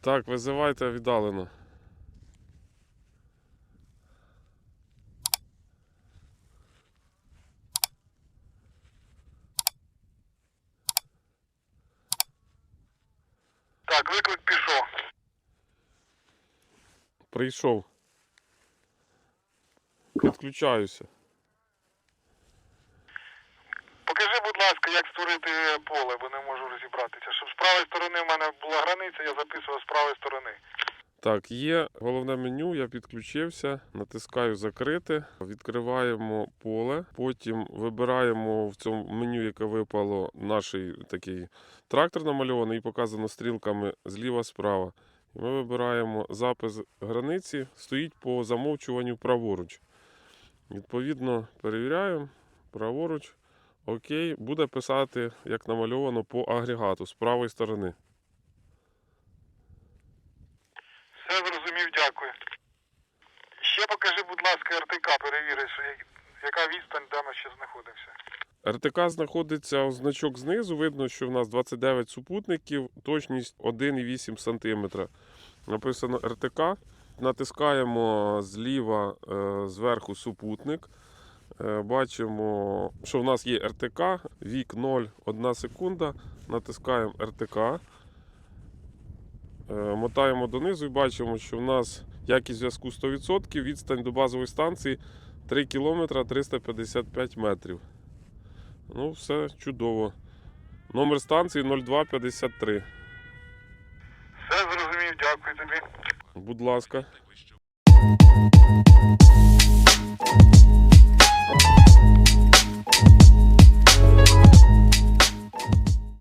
Так, визивайте віддалено. Так, виклик пішов. Прийшов. Підключаюся. Покажи, будь ласка, як створити поле, бо не можу розібратися. Щоб з правої сторони в мене була границя, я записував з правої сторони. Так, є головне меню, я підключився, натискаю закрити, відкриваємо поле, потім вибираємо в цьому меню, яке випало, наш такий трактор намальований і показано стрілками зліва-справа. І ми вибираємо запис границі, стоїть по замовчуванню праворуч. Відповідно, перевіряємо праворуч. Окей, буде писати, як намальовано по агрегату з правої сторони. Все зрозумів, дякую. Ще покажи, будь ласка, РТК, перевіри, яка відстань, де ми ще знаходимося. РТК знаходиться значок знизу. Видно, що в нас 29 супутників, точність 1,8 см. Написано РТК. Натискаємо зліва е, зверху супутник. Е, Бачимо, що в нас є РТК, вік 0, 1 секунда. Натискаємо РТК. Е, Мотаємо донизу і бачимо, що в нас якість зв'язку 100%, відстань до базової станції 3 км 355 метрів. Ну, все чудово. Номер станції 0253. Все зрозумів, дякую тобі. Будь ласка.